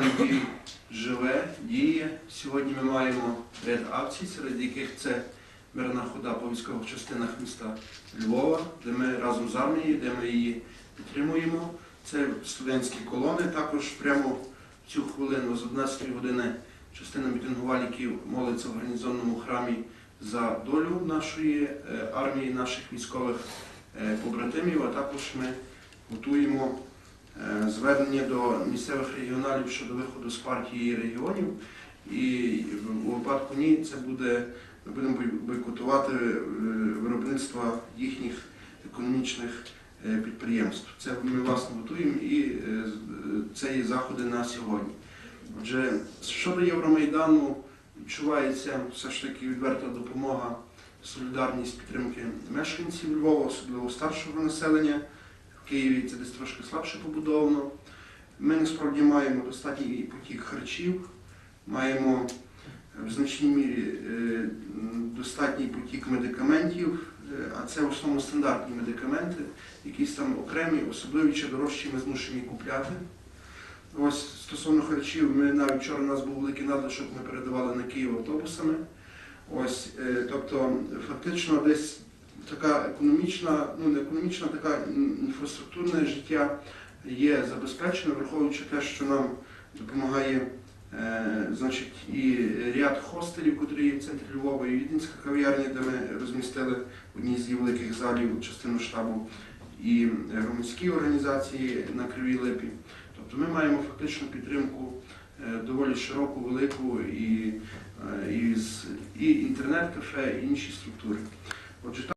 Надій живе, діє. Сьогодні ми маємо ряд акцій, серед яких це мирна хода по військових частинах міста Львова, де ми разом з армією, де ми її підтримуємо. Це студентські колони. Також прямо в цю хвилину з 11 години частина мітингувальників молиться в гарнізонному храмі за долю нашої е, армії, наших військових е, побратимів, а також ми готуємо звернення до місцевих регіоналів щодо виходу з партії регіонів. І у випадку ні, це буде, ми будемо бойкотувати е, виробництво їхніх економічних е, підприємств. Це ми власне готуємо і е, це є заходи на сьогодні. Отже, щодо Євромайдану, відчувається все ж таки відверта допомога, солідарність підтримки мешканців Львова, особливо старшого населення. В Києві це десь трошки слабше побудовано. Ми насправді маємо достатній потік харчів, маємо в значній мірі е, достатній потік медикаментів, е, а це в основному стандартні медикаменти, якісь там окремі, особливі чи дорожчі ми змушені купляти. Ось стосовно харчів, ми навіть вчора у нас був великий надлишок, ми передавали на Київ автобусами. Ось, е, тобто, фактично, десь така економічна, ну не економічна, така інфраструктурне життя є забезпечено, враховуючи те, що нам допомагає е, значить, і ряд хостелів, котрі є в центрі Львова, і Віденська кав'ярня, де ми розмістили в одній з її великих залів частину штабу, і громадські організації на Кривій Липі. Тобто ми маємо фактично підтримку е, доволі широку, велику і, е, і, і інтернет-кафе, і інші структури. Отже,